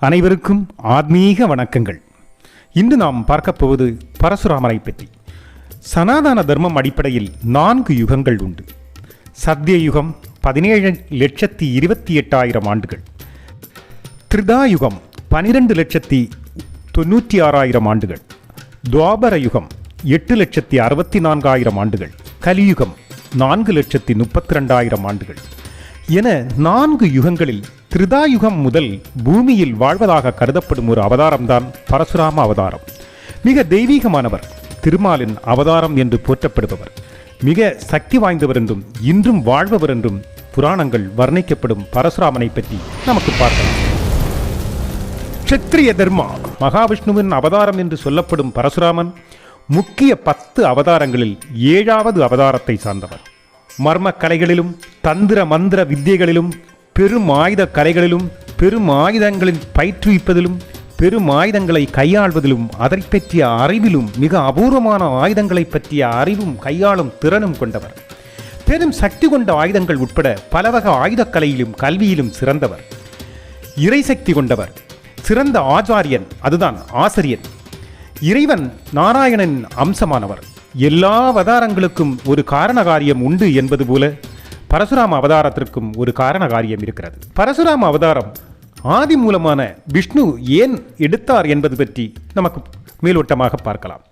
அனைவருக்கும் ஆத்மீக வணக்கங்கள். இன்று நாம் பார்க்கப் போவது பரசுராமரை பற்றி. சனாதன தர்மம் அடிப்படையில் நான்கு யுகங்கள் உண்டு. சத்திய யுகம் பதினேழு லட்சத்தி இருபத்தி எட்டாயிரம் ஆண்டுகள். திரிதா யுகம் பனிரெண்டு லட்சத்தி தொண்ணூற்றி ஆறாயிரம் ஆண்டுகள். துவாபர யுகம் எட்டு லட்சத்தி அறுபத்தி நான்காயிரம் ஆண்டுகள். கலியுகம் நான்கு லட்சத்தி முப்பத்தி ரெண்டாயிரம் ஆண்டுகள். என நான்கு யுகங்களில் திரிதாயுகம் முதல் பூமியில் வாழ்வதாக கருதப்படும் ஒரு அவதாரம்தான் பரசுராம அவதாரம். மிக தெய்வீகமானவர் திருமாலின் அவதாரம் என்று போற்றப்படுபவர். மிக சக்தி வாய்ந்தவர் என்றும் இன்றும் வாழ்பவர் என்றும் புராணங்கள் வர்ணிக்கப்படும் பரசுராமனை பற்றி நமக்கு பார்க்கலாம். க்ஷத்ரிய தர்மா மகாவிஷ்ணுவின் அவதாரம் என்று சொல்லப்படும் பரசுராமன் முக்கிய பத்து அவதாரங்களில் ஏழாவது அவதாரத்தை சார்ந்தவர். மர்ம கலைகளிலும் தந்திர மந்திர வித்தியைகளிலும் பெரும் ஆயுத கலைகளிலும் பெரும் ஆயுதங்களின் பயிற்றுவிப்பதிலும் பெரும் ஆயுதங்களை கையாள்வதிலும் அதை பற்றிய அறிவிலும் மிக அபூர்வமான ஆயுதங்களை பற்றிய அறிவும் கையாளும் திறனும் கொண்டவர். பெரும் சக்தி கொண்ட ஆயுதங்கள் உட்பட பலவக ஆயுதக்கலையிலும் கல்வியிலும் சிறந்தவர். இறைசக்தி கொண்டவர். சிறந்த ஆச்சாரியன் அதுதான் ஆசிரியன். இறைவன் நாராயணன் அம்சமானவர். எல்லா அவதாரங்களுக்கும் ஒரு காரண காரியம் உண்டு என்பது போல பரசுராம அவதாரத்திற்கும் ஒரு காரண காரியம் இருக்கிறது. பரசுராம அவதாரம் ஆதி மூலமான விஷ்ணு ஏன் எடுத்தார் என்பது பற்றி நமக்கு மேலோட்டமாக பார்க்கலாம்.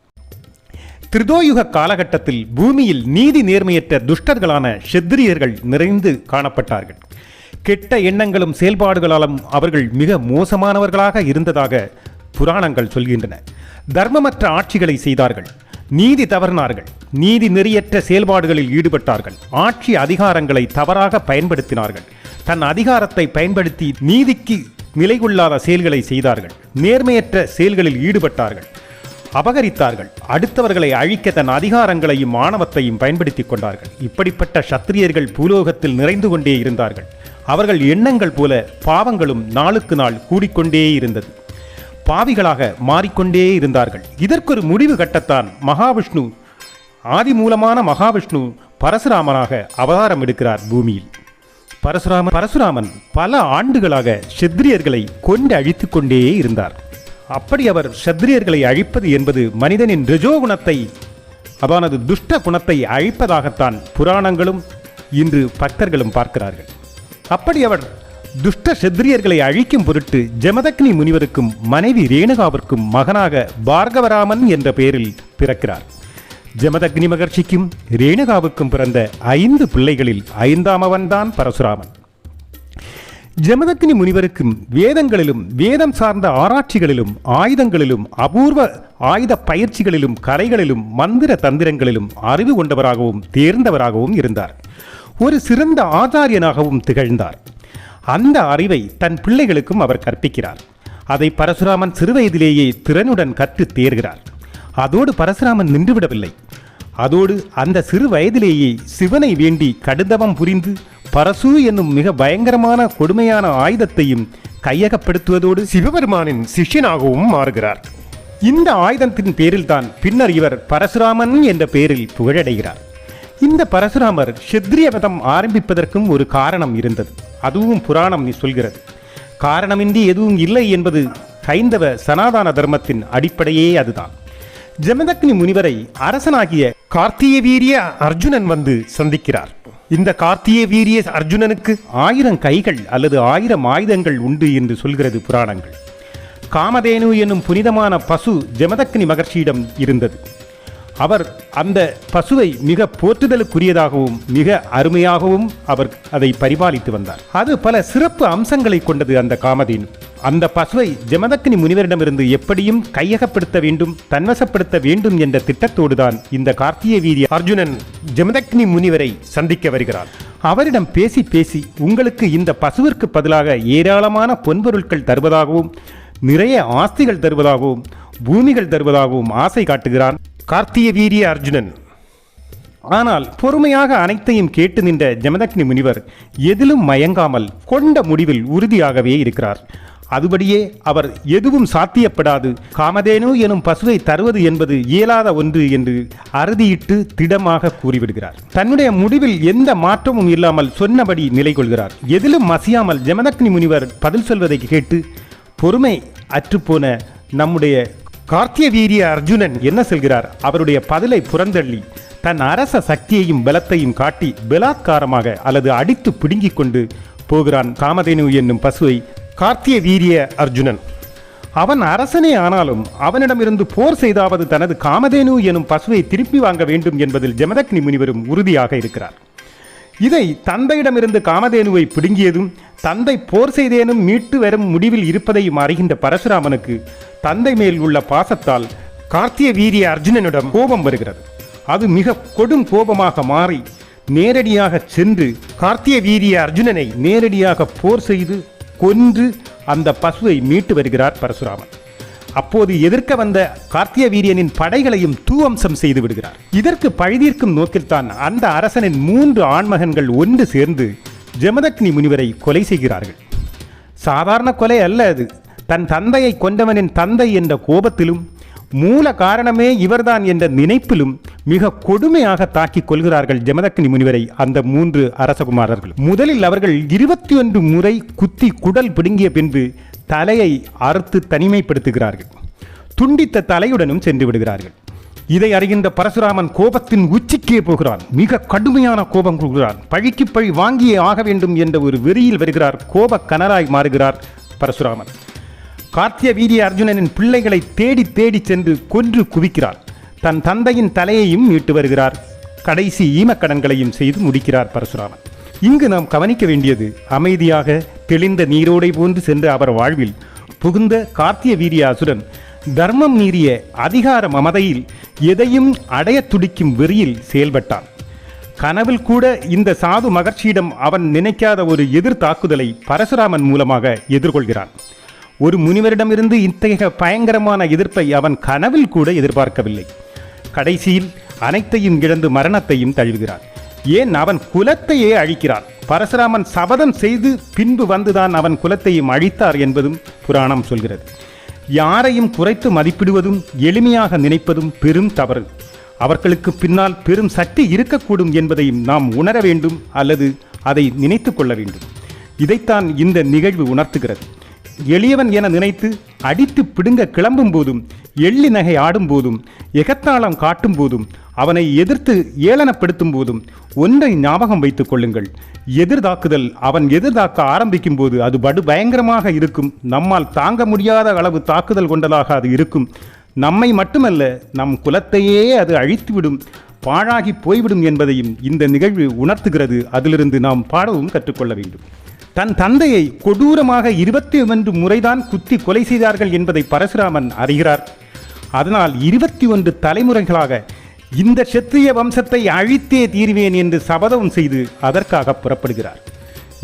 திருதோயுக காலகட்டத்தில் பூமியில் நீதி நேர்மையற்ற துஷ்டர்களான ஷெத்ரியர்கள் நிறைந்து காணப்பட்டார்கள். கெட்ட எண்ணங்களும் செயல்பாடுகளாலும் அவர்கள் மிக மோசமானவர்களாக இருந்ததாக புராணங்கள் சொல்கின்றன. தர்மமற்ற ஆட்சிகளை செய்தார்கள். நீதி தவறினார்கள். நீதி நெறியற்ற செயல்பாடுகளில் ஈடுபட்டார்கள். ஆட்சி அதிகாரங்களை தவறாக பயன்படுத்தினார்கள். தன் அதிகாரத்தை பயன்படுத்தி நீதிக்கு நிலை கொள்ளாத செயல்களை செய்தார்கள். நேர்மையற்ற செயல்களில் ஈடுபட்டார்கள். அபகரித்தார்கள். அடுத்தவர்களை அழிக்க தன் அதிகாரங்களையும் மாணவத்தையும் பயன்படுத்திக் கொண்டார்கள். இப்படிப்பட்ட சத்திரியர்கள் பூலோகத்தில் நிறைந்து கொண்டே இருந்தார்கள். அவர்கள் எண்ணங்கள் போல பாவங்களும் நாளுக்கு நாள் கூடிக்கொண்டே இருந்தது. பாவிகளாக மாறிக்கொண்டே இருந்தார்கள். இதற்கொரு முடிவு கட்டத்தான் மகாவிஷ்ணு ஆதி மூலமான மகாவிஷ்ணு பரசுராமனாக அவதாரம் எடுக்கிறார் பூமியில். பரசுராமன் பரசுராமன் பல ஆண்டுகளாக ஷெத்ரியர்களை கொண்டு அழித்து கொண்டே இருந்தார். அப்படி அவர் ஷத்ரியர்களை அழிப்பது என்பது மனிதனின் ரிஜோகுணத்தை அதானது துஷ்ட குணத்தை அழிப்பதாகத்தான் புராணங்களும் இன்று பக்தர்களும் பார்க்கிறார்கள். அப்படி அவர் துஷ்ட செத்ரியர்களை அழிக்கும் பொருட்டு ஜமதக்னி முனிவருக்கும் மனைவி ரேணுகாவிற்கும் மகனாக பார்கவராமன் என்ற பெயரில் பிறக்கிறார். ஜமதக்னி மகர்ஷிக்கும் ரேணுகாவுக்கும் பிறந்த ஐந்து பிள்ளைகளில் ஐந்தாமவன்தான் பரசுராமன். ஜமதக்னி முனிவருக்கும் வேதங்களிலும் வேதம் சார்ந்த ஆராய்ச்சிகளிலும் ஆயுதங்களிலும் அபூர்வ ஆயுத பயிற்சிகளிலும் கலைகளிலும் மந்திர தந்திரங்களிலும் அறிவு கொண்டவராகவும் தேர்ந்தவராகவும் இருந்தார். ஒரு சிறந்த ஆச்சாரியனாகவும் திகழ்ந்தார். அந்த அறிவை தன் பிள்ளைகளுக்கும் அவர் கற்பிக்கிறார். அதை பரசுராமன் சிறுவயதிலேயே திறனுடன் கற்று தேர்கிறார். அதோடு பரசுராமன் நின்றுவிடவில்லை. அதோடு அந்த சிறு வயதிலேயே சிவனை வேண்டி கடுதவம் புரிந்து பரசு என்னும் மிக பயங்கரமான கொடுமையான ஆயுதத்தையும் கையகப்படுத்துவதோடு சிவபெருமானின் சிஷ்யனாகவும் மாறுகிறார். இந்த ஆயுதத்தின் பேரில்தான் பின்னர் இவர் பரசுராமன் என்ற பெயரில் புகழடைகிறார். இந்த பரசுராமர் ஷத்ரியவதம் ஆரம்பிப்பதற்கும் ஒரு காரணம் இருந்தது. அதுவும் புராணம் நீ சொல்கிறது. காரணமின்றி எதுவும் இல்லை என்பது ஹைந்தவ சனாதான தர்மத்தின் அடிப்படையே அதுதான். ஜமதக்னி முனிவரை அரசனாகிய கார்த்திய வீரிய அர்ஜுனன் வந்து சந்திக்கிறார். இந்த கார்த்திய வீரிய அர்ஜுனனுக்கு ஆயிரம் கைகள் அல்லது ஆயிரம் ஆயுதங்கள் உண்டு என்று சொல்கிறது புராணங்கள். காமதேனு என்னும் புனிதமான பசு ஜமதக்னி மகர்ஷியிடம் இருந்தது. அவர் அந்த பசுவை மிக போற்றுதலுக்குரியதாகவும் மிக அருமையாகவும் அவர் அதை பரிபாலித்து வந்தார். அது பல சிறப்பு அம்சங்களை கொண்டது அந்த காமதேனு. அந்த பசுவை ஜமதக்கினி முனிவரிடமிருந்து எப்படியும் கையகப்படுத்த வேண்டும் தன்வசப்படுத்த வேண்டும் என்ற திட்டத்தோடுதான் இந்த கார்த்திய வீதி அர்ஜுனன் ஜமதக்னி முனிவரை சந்திக்க வருகிறார். அவரிடம் பேசி பேசி உங்களுக்கு இந்த பசுவிற்கு பதிலாக ஏராளமான பொன்பொருட்கள் தருவதாகவும் நிறைய ஆஸ்திகள் தருவதாகவும் பூமிகள் தருவதாகவும் ஆசை காட்டுகிறான். கார்த்திய வீரிய அர்ஜுனன். ஆனால் பொறுமையாக அனைத்தையும் கேட்டு நின்ற ஜமதக்னி முனிவர் எதிலும் மயங்காமல் கொண்ட முடிவில் உறுதியாகவே இருக்கிறார். அதுபடியே அவர் எதுவும் சாத்தியப்படாது. காமதேனு எனும் பசுவை தருவது என்பது இயலாத ஒன்று என்று அறுதியிட்டு திடமாக கூறிவிடுகிறார். தன்னுடைய முடிவில் எந்த மாற்றமும் இல்லாமல் சொன்னபடி நிலை கொள்கிறார் எதிலும் மசியாமல் ஜமதக்னி முனிவர் பதில் சொல்வதை கேட்டு பொறுமை அற்றுப்போன நம்முடைய கார்த்திய வீரிய அர்ஜுனன் என்ன செல்கிறார்? அவருடைய பதிலை புறந்தள்ளி தன் அரச சக்தியையும் பலத்தையும் காட்டி பலாத்காரமாக அல்லது அடித்து பிடுங்கிக் கொண்டு போகிறான் காமதேனு என்னும் பசுவை கார்த்திய வீரிய அர்ஜுனன். அவன் அரசனே ஆனாலும் அவனிடமிருந்து போர் செய்தாவது தனது காமதேனு எனும் பசுவை திருப்பி வாங்க வேண்டும் என்பதில் ஜமதக்னி முனிவரும் உறுதியாக இருக்கிறார். இதை தந்தையிடமிருந்து காமதேனுவை பிடுங்கியதும் தந்தை போர் செய்தேனும் மீட்டு வரும் முடிவில் இருப்பதையும் அறிகின்ற பரசுராமனுக்கு தந்தை மேல் உள்ள பாசத்தால் கார்த்திய வீரிய அர்ஜுனனிடம் கோபம் வருகிறது. அது மிக கொடும் கோபமாக மாறி நேரடியாக சென்று கார்த்திய வீரிய அர்ஜுனனை நேரடியாக போர் செய்து கொன்று அந்த பசுவை மீட்டு வருகிறார் பரசுராமன். அப்போது எதிர்க்க வந்த கார்த்திய வீரியனின் படைகளையும் தூவம்சம் செய்து விடுகிறார். இதற்கு பழிதீர்க்கும் நோக்கில்தான் அந்த அரசனின் மூன்று ஆண்மகன்கள் ஒன்று சேர்ந்து ஜமதக்னி முனிவரை கொலை செய்கிறார்கள். சாதாரண கொலை அல்ல அது. தன் தந்தையை கொண்டவனின் தந்தை என்ற கோபத்திலும் மூல காரணமே இவர்தான் என்ற நினைப்பிலும் மிக கொடுமையாக தாக்கிக் கொள்கிறார்கள் ஜமதக்கினி முனிவரை அந்த மூன்று அரசகுமாரர்கள். முதலில் அவர்கள் இருபத்தி ஒன்று முறை குத்தி குடல் பிடுங்கிய பின்பு தலையை அறுத்து தனிமைப்படுத்துகிறார்கள். துண்டித்த தலையுடனும் சென்று விடுகிறார்கள். இதை அறிகின்ற பரசுராமன் கோபத்தின் உச்சிக்கே போகிறான். மிக கடுமையான கோபம் கொள்கிறான். பழிக்கு பழி வாங்கியே ஆக வேண்டும் என்ற ஒரு வெறியில் வருகிறார். கோப கனராய் மாறுகிறார் பரசுராமன். கார்த்திய வீரிய அர்ஜுனனின் பிள்ளைகளை தேடி தேடி சென்று கொன்று குவிக்கிறார். தன் தந்தையின் தலையையும் மீட்டு வருகிறார். கடைசி ஈமக்கடன்களையும் செய்து முடிக்கிறார் பரசுராமன். இங்கு நாம் கவனிக்க வேண்டியது அமைதியாக தெளிந்த நீரோடை போன்று சென்ற அவர் வாழ்வில் புகுந்த கார்த்திய வீரிய அசுரன் தர்மம் மீறிய அதிகார மமதையில் எதையும் அடைய துடிக்கும் வெறியில் செயல்பட்டான். கனவில் கூட இந்த சாது மகர்ஷியிடம் அவன் நினைக்காத ஒரு எதிர் தாக்குதலை பரசுராமன் மூலமாக எதிர்கொள்கிறான். ஒரு முனிவரிடமிருந்து இத்தகைய பயங்கரமான எதிர்ப்பை அவன் கனவில் கூட எதிர்பார்க்கவில்லை. கடைசியில் அனைத்தையும் இழந்து மரணத்தையும் தழுவுகிறான். ஏன் அவன் குலத்தையே அழிக்கிறான்? பரசுராமன் சபதம் செய்து பின்பு வந்துதான் அவன் குலத்தையும் அழித்தார் என்பதும் புராணம் சொல்கிறது. யாரையும் குறைத்து மதிப்பிடுவதும் எளிமையாக நினைப்பதும் பெரும் தவறு. அவர்களுக்கு பின்னால் பெரும் சக்தி இருக்கக்கூடும் என்பதையும் நாம் உணர வேண்டும் அல்லது அதை நினைத்து கொள்ள வேண்டும். இதைத்தான் இந்த நிகழ்வு உணர்த்துகிறது. எளியவன் என நினைத்து அடித்து பிடுங்க கிளம்பும் போதும் எள்ளி நகை ஆடும் போதும் எகத்தாளம் காட்டும் போதும் அவனை எதிர்த்து ஏளனப்படுத்தும் போதும் ஒன்றை ஞாபகம் வைத்துக் கொள்ளுங்கள். எதிர்தாக்குதல் அவன் எதிர்தாக்க ஆரம்பிக்கும் போது அது படு பயங்கரமாக இருக்கும். நம்மால் தாங்க முடியாத அளவு தாக்குதல் கொண்டதாக அது இருக்கும். நம்மை மட்டுமல்ல நம் குலத்தையே அது அழித்துவிடும். பாழாகி போய்விடும் என்பதையும் இந்த நிகழ்வு உணர்த்துகிறது. அதிலிருந்து நாம் பாடவும் கற்றுக்கொள்ள வேண்டும். தன் தந்தையை கொடூரமாக இருபத்தி ஒன்று முறைதான் குத்தி கொலை செய்தார்கள் என்பதை பரசுராமன் அறிகிறார். அதனால் இருபத்தி ஒன்று தலைமுறைகளாக இந்த செத்திய வம்சத்தை அழித்தே தீர்வேன் என்று சபதம் செய்து அதற்காக புறப்படுகிறார்.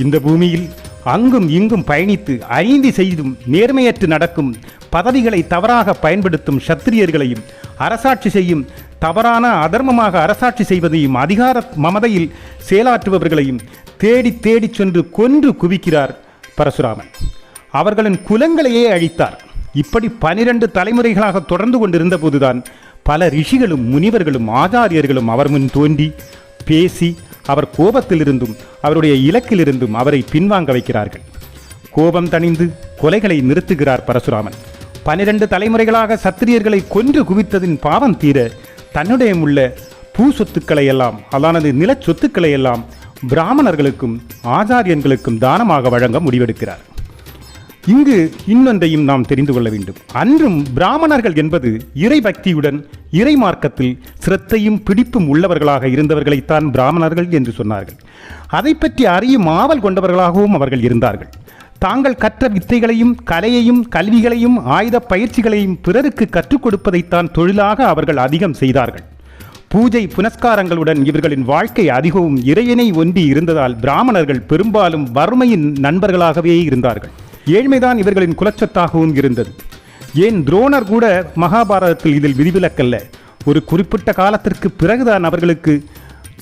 இந்த பூமியில் அங்கும் இங்கும் பயணித்து ஐந்து செய்தும் நேர்மையற்று நடக்கும் பதவிகளை தவறாக பயன்படுத்தும் சத்திரியர்களையும் அரசாட்சி செய்யும் தவறான அதர்மமாக அரசாட்சி செய்வதையும் அதிகார மமதையில் செயலாற்றுபவர்களையும் தேடி தேடிச் சென்று கொன்று குவிக்கிறார் பரசுராமன். அவர்களின் குலங்களையே அழித்தார். இப்படி பனிரெண்டு தலைமுறைகளாக தொடர்ந்து கொண்டிருந்த போதுதான் பல ரிஷிகளும் முனிவர்களும் ஆச்சாரியர்களும் அவர் முன் தோன்றி பேசி அவர் கோபத்திலிருந்தும் அவருடைய இலக்கிலிருந்தும் அவரை பின்வாங்க வைக்கிறார்கள். கோபம் தணிந்து கொலைகளை நிறுத்துகிறார் பரசுராமன். பனிரெண்டு தலைமுறைகளாக சத்திரியர்களை கொன்று குவித்ததின் பாவம் தீர தன்னுடைய உள்ள பூ சொத்துக்களை எல்லாம் அதானது நில சொத்துக்களை எல்லாம் பிராமணர்களுக்கும் ஆச்சாரியன்களுக்கும் தானமாக வழங்க முடிவெடுக்கிறார். இங்கு இன்னொன்றையும் நாம் தெரிந்து கொள்ள வேண்டும். அன்றும் பிராமணர்கள் என்பது இறை பக்தியுடன் இறை மார்க்கத்தில் சிரத்தையும் பிடிப்பும் உள்ளவர்களாக இருந்தவர்களைத்தான் பிராமணர்கள் என்று சொன்னார்கள். அதை பற்றி அறியும் ஆவல் கொண்டவர்களாகவும் அவர்கள் இருந்தார்கள். தாங்கள் கற்ற வித்தைகளையும் கலையையும் கல்விகளையும் ஆயுத பயிற்சிகளையும் பிறருக்கு கற்றுக் கொடுப்பதைத்தான் தொழிலாக அவர்கள் அதிகம் செய்தார்கள். பூஜை புனஸ்காரங்களுடன் இவர்களின் வாழ்க்கை அதிகவும் இறையனை ஒன்றி இருந்ததால் பிராமணர்கள் பெரும்பாலும் வறுமையின் நண்பர்களாகவே இருந்தார்கள். ஏழ்மைதான் இவர்களின் குலச்சத்தாகவும் இருந்தது. ஏன் துரோணர் கூட மகாபாரதத்தில் இதில் விதிவிலக்கல்ல? ஒரு குறிப்பிட்ட காலத்திற்கு பிறகுதான் அவர்களுக்கு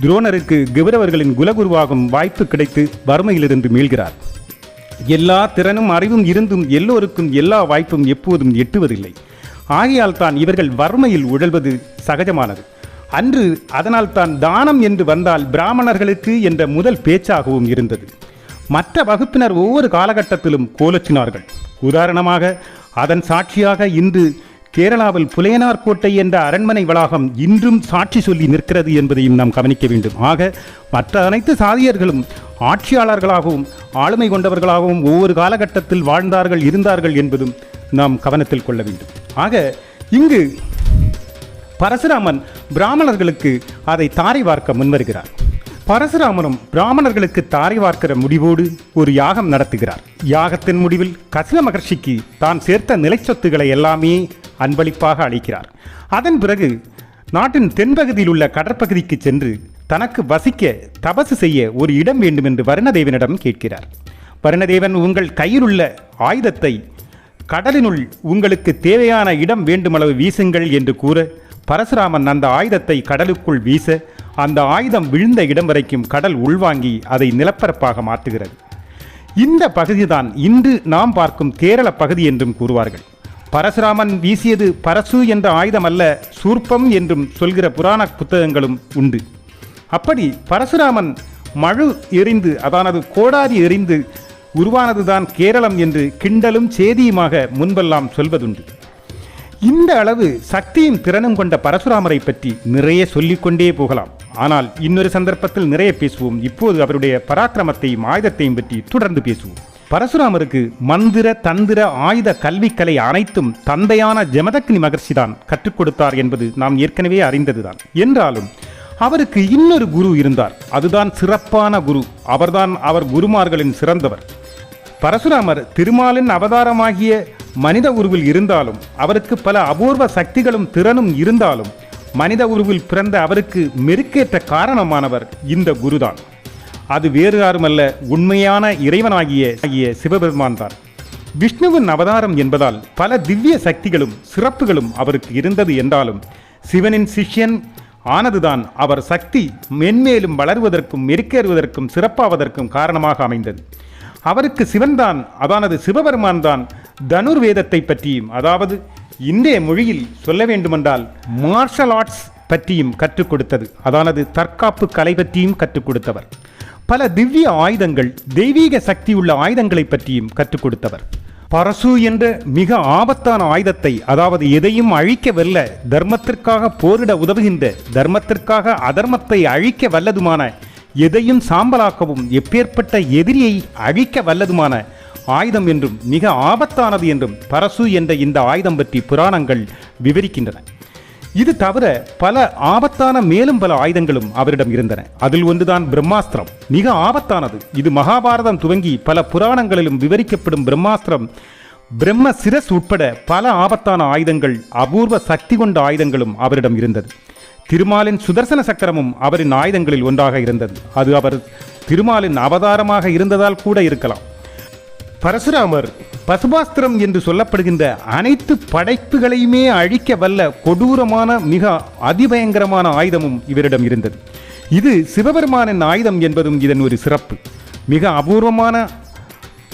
துரோணருக்கு கௌரவர்களின் குலகுருவாகும் வாய்ப்பு கிடைத்து வறுமையிலிருந்து மீள்கிறார். எல்லா திறனும் அறிவும் இருந்தும் எல்லோருக்கும் எல்லா வாய்ப்பும் எப்போதும் எட்டுவதில்லை. ஆகையால் தான் இவர்கள் வறுமையில் உழல்வது சகஜமானது. அன்று அதனால் தான் தானம் என்று வந்தால் பிராமணர்களுக்கு என்ற முதல் பேச்சாகவும் இருந்தது. மற்ற வகுப்பினர் ஒவ்வொரு காலகட்டத்திலும் கோலச்சினார்கள். உதாரணமாக அதன் சாட்சியாக இன்று கேரளாவில் புலையனார் கோட்டை என்ற அரண்மனை வளாகம் இன்றும் சாட்சி சொல்லி நிற்கிறது என்பதையும் நாம் கவனிக்க வேண்டும். ஆக மற்ற அனைத்து சாதியர்களும் ஆட்சியாளர்களாகவும் ஆளுமை கொண்டவர்களாகவும் ஒவ்வொரு காலகட்டத்தில் வாழ்ந்தார்கள் இருந்தார்கள் என்பதும் நாம் கவனத்தில் கொள்ள வேண்டும். ஆக இங்கு பரசுராமன் பிராமணர்களுக்கு அதை தாரை வார்க்க முன்வருகிறார். பரசுராமனும் பிராமணர்களுக்கு தாரை வார்க்கிற முடிவோடு ஒரு யாகம் நடத்துகிறார். யாகத்தின் முடிவில் கசில மகர்ஷிக்கு தான் சேர்த்த நிலைச்சொத்துக்களை எல்லாமே அன்பளிப்பாக அளிக்கிறார். அதன் பிறகு நாட்டின் தென்பகுதியில் உள்ள கடற்பகுதிக்கு சென்று தனக்கு வசிக்க தபசு செய்ய ஒரு இடம் வேண்டும் என்று வருணதேவனிடம் கேட்கிறார். வருணதேவன் உங்கள் கையில் உள்ள ஆயுதத்தை கடலினுள் உங்களுக்கு தேவையான இடம் வேண்டுமளவு வீசுங்கள் என்று கூற பரசுராமன் அந்த ஆயுதத்தை கடலுக்குள் வீச அந்த ஆயுதம் விழுந்த இடம் வரைக்கும் கடல் உள்வாங்கி அதை நிலப்பரப்பாக மாற்றுகிறது. இந்த பகுதிதான் இன்று நாம் பார்க்கும் கேரள பகுதி என்றும் கூறுவார்கள். பரசுராமன் வீசியது பரசு என்ற ஆயுதம் அல்ல சூர்ப்பம் என்றும் சொல்கிற புராண புத்தகங்களும் உண்டு. அப்படி பரசுராமன் மழு எறிந்து அதானது கோடாரி எறிந்து உருவானதுதான் கேரளம் என்று கிண்டலும் சேதியுமாக முன்பெல்லாம் சொல்வதுண்டு. இந்த அளவு சக்தியும் திறனும் கொண்ட பரசுராமரை பற்றி நிறைய சொல்லிக்கொண்டே போகலாம். ஆனால் இன்னொரு சந்தர்ப்பத்தில் நிறைய பேசுவோம். இப்போது அவருடைய பராக்கிரமத்தையும் ஆயுதத்தையும் பற்றி தொடர்ந்து பேசுவோம். பரசுராமருக்கு மந்திர தந்திர ஆயுத கல்விக்கலை அனைத்தும் தந்தையான ஜமதக்னி மகர்ஷிதான் கற்றுக் கொடுத்தார் என்பது நாம் ஏற்கனவே அறிந்ததுதான். என்றாலும் அவருக்கு இன்னொரு குரு இருந்தார். அதுதான் சிறப்பான குரு. அவர்தான் அவர் குருமார்களின் சிறந்தவர். பரசுராமர் திருமாலின் அவதாரமாகிய மனித உருவில் இருந்தாலும் அவருக்கு பல அபூர்வ சக்திகளும் திறனும் இருந்தாலும் மனித உருவில் பிறந்த அவருக்கு மெருக்கேற்ற காரணமானவர் இந்த குருதான். அது வேறு யாருமல்ல உண்மையான இறைவனாகிய ஆகிய சிவபெருமான் தான். விஷ்ணுவின் அவதாரம் என்பதால் பல திவ்ய சக்திகளும் சிறப்புகளும் அவருக்கு இருந்தது என்றாலும் சிவனின் சிஷ்யன் ஆனதுதான் அவர் சக்தி மென்மேலும் வளர்வதற்கும் மெருக்கேறுவதற்கும் சிறப்பாவதற்கும் காரணமாக அமைந்தது. அவருக்கு சிவன்தான் அதானது சிவபெருமான் தான் தனுர்வேதத்தை பற்றியும் அதாவது இந்திய மொழியில் சொல்ல வேண்டுமென்றால் மார்ஷல் ஆர்ட்ஸ் பற்றியும் கற்றுக் கொடுத்தது. அதானது தற்காப்பு கலை பற்றியும் கற்றுக் கொடுத்தவர். பல திவ்ய ஆயுதங்கள் தெய்வீக சக்தி உள்ள ஆயுதங்களை பற்றியும் கற்றுக் கொடுத்தவர். பரசு என்ற மிக ஆபத்தான ஆயுதத்தை அதாவது எதையும் அழிக்க வல்ல தர்மத்திற்காக போரிட உதவுகின்ற தர்மத்திற்காக அதர்மத்தை அழிக்க வல்லதுமான எதையும் சாம்பலாக்கவும் எப்பேற்பட்ட எதிரியை அழிக்க வல்லதுமான ஆயுதம் என்றும் மிக ஆபத்தானது என்றும் பரசு என்ற இந்த ஆயுதம் பற்றி புராணங்கள் விவரிக்கின்றன. இது தவிர பல ஆபத்தான மேலும் பல ஆயுதங்களும் அவரிடம் இருந்தன. அதில் ஒன்றுதான் பிரம்மாஸ்திரம். மிக ஆபத்தானது. இது மகாபாரதம் துவங்கி பல புராணங்களிலும் விவரிக்கப்படும் பிரம்மாஸ்திரம். பிரம்ம சிரஸ் உட்பட பல ஆபத்தான ஆயுதங்கள் அபூர்வ சக்தி கொண்ட ஆயுதங்களும் அவரிடம் இருந்தது. திருமாலின் சுதர்சன சக்கரமும் அவரின் ஆயுதங்களில் ஒன்றாக இருந்தது. அது அவர் திருமாலின் அவதாரமாக இருந்ததால் கூட இருக்கலாம். பரசுராமர் பசுபாஸ்திரம் என்று சொல்லப்படுகின்ற அனைத்து படைப்புகளையுமே அழிக்க வல்ல கொடூரமான மிக அதிபயங்கரமான ஆயுதமும் இவரிடம் இருந்தது. இது சிவபெருமானின் ஆயுதம் என்பதும் இதன் ஒரு சிறப்பு. மிக அபூர்வமான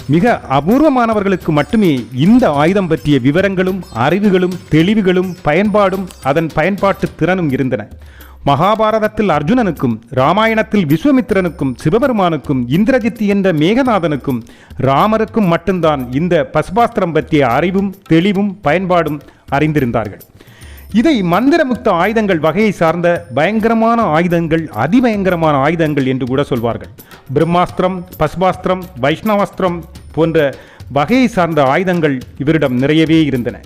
மிக அபூர்வமானவர்களுக்கு மட்டுமே இந்த ஆயுதம் பற்றிய விவரங்களும் அறிவுகளும் தெளிவுகளும் பயன்பாடும் அதன் பயன்பாட்டு திறனும் இருந்தன. மகாபாரதத்தில் அர்ஜுனனுக்கும் ராமாயணத்தில் விஸ்வமித்திரனுக்கும் சிவபெருமானுக்கும் இந்திரஜித் என்ற மேகநாதனுக்கும் ராமருக்கும் மட்டும்தான் இந்த பசுபாஸ்திரம் பற்றிய அறிவும் தெளிவும் பயன்பாடும் அறிந்திருந்தார்கள். இதை மந்திரமுக்த ஆயுதங்கள் வகையை சார்ந்த பயங்கரமான ஆயுதங்கள் அதிபயங்கரமான ஆயுதங்கள் என்று கூட சொல்வார்கள். பிரம்மாஸ்திரம் பசுபாஸ்திரம் வைஷ்ணவாஸ்திரம் போன்ற வகையை சார்ந்த ஆயுதங்கள் இவரிடம் நிறையவே இருந்தன.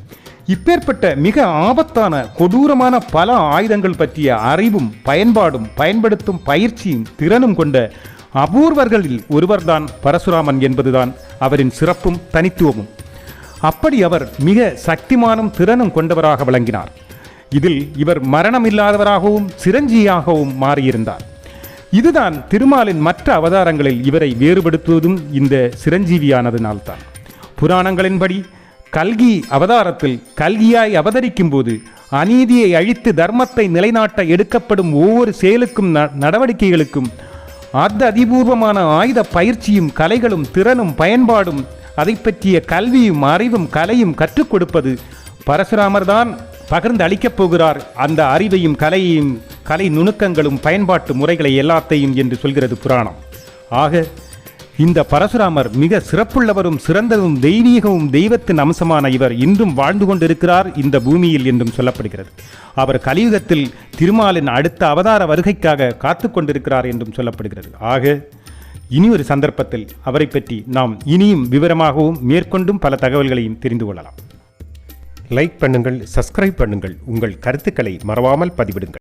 இப்பேற்பட்ட மிக ஆபத்தான கொடூரமான பல ஆயுதங்கள் பற்றிய அறிவும் பயன்பாடும் பயன்படுத்தும் பயிற்சியும் திறனும் கொண்ட அபூர்வர்களில் ஒருவர்தான் பரசுராமன் என்பதுதான் அவரின் சிறப்பும் தனித்துவமும். அப்படி அவர் மிக சக்திமானும் திறனும் கொண்டவராக விளங்கினார். இதில் இவர் மரணமில்லாதவராகவும் சிரஞ்சியாகவும் மாறியிருந்தார். இதுதான் திருமாலின் மற்ற அவதாரங்களில் இவரை வேறுபடுத்துவதும் இந்த சிரஞ்சீவியானதினால்தான் புராணங்களின்படி கல்கி அவதாரத்தில் கல்கியாய் அவதரிக்கும் போது அநீதியை அழித்து தர்மத்தை நிலைநாட்ட எடுக்கப்படும் ஒவ்வொரு செயலுக்கும் ந- நடவடிக்கைகளுக்கும் அத்த அதிபூர்வமான ஆயுத பயிற்சியும் கலைகளும் திறனும் பயன்பாடும் அதை பற்றிய கல்வியும் அறிவும் கலையும் கற்றுக் கொடுப்பது பரசுராமர்தான் பகிர்ந்து அளிக்கப் போகிறார். அந்த அறிவையும் கலையையும் கலை நுணுக்கங்களும் பயன்பாட்டு முறைகளை எல்லாத்தையும் என்று சொல்கிறது புராணம். ஆக இந்த பரசுராமர் மிக சிறப்புள்ளவரும் சிறந்ததும் தெய்வீகமும் தெய்வத்தின் அம்சமான இவர் இன்றும் வாழ்ந்து கொண்டிருக்கிறார் இந்த பூமியில் என்றும் சொல்லப்படுகிறது. அவர் கலியுகத்தில் திருமாலின் அடுத்த அவதார வருகைக்காக காத்து கொண்டிருக்கிறார் என்றும் சொல்லப்படுகிறது. ஆக இனி ஒரு சந்தர்ப்பத்தில் அவரை பற்றி நாம் இனியும் விவரமாகவும் மேற்கொண்டும் பல தகவல்களையும் தெரிந்து கொள்ளலாம். லைக் பண்ணுங்கள் சப்ஸ்கிரைப் பண்ணுங்கள். உங்கள் கருத்துக்களை மறவாமல் பதிவிடுங்கள்.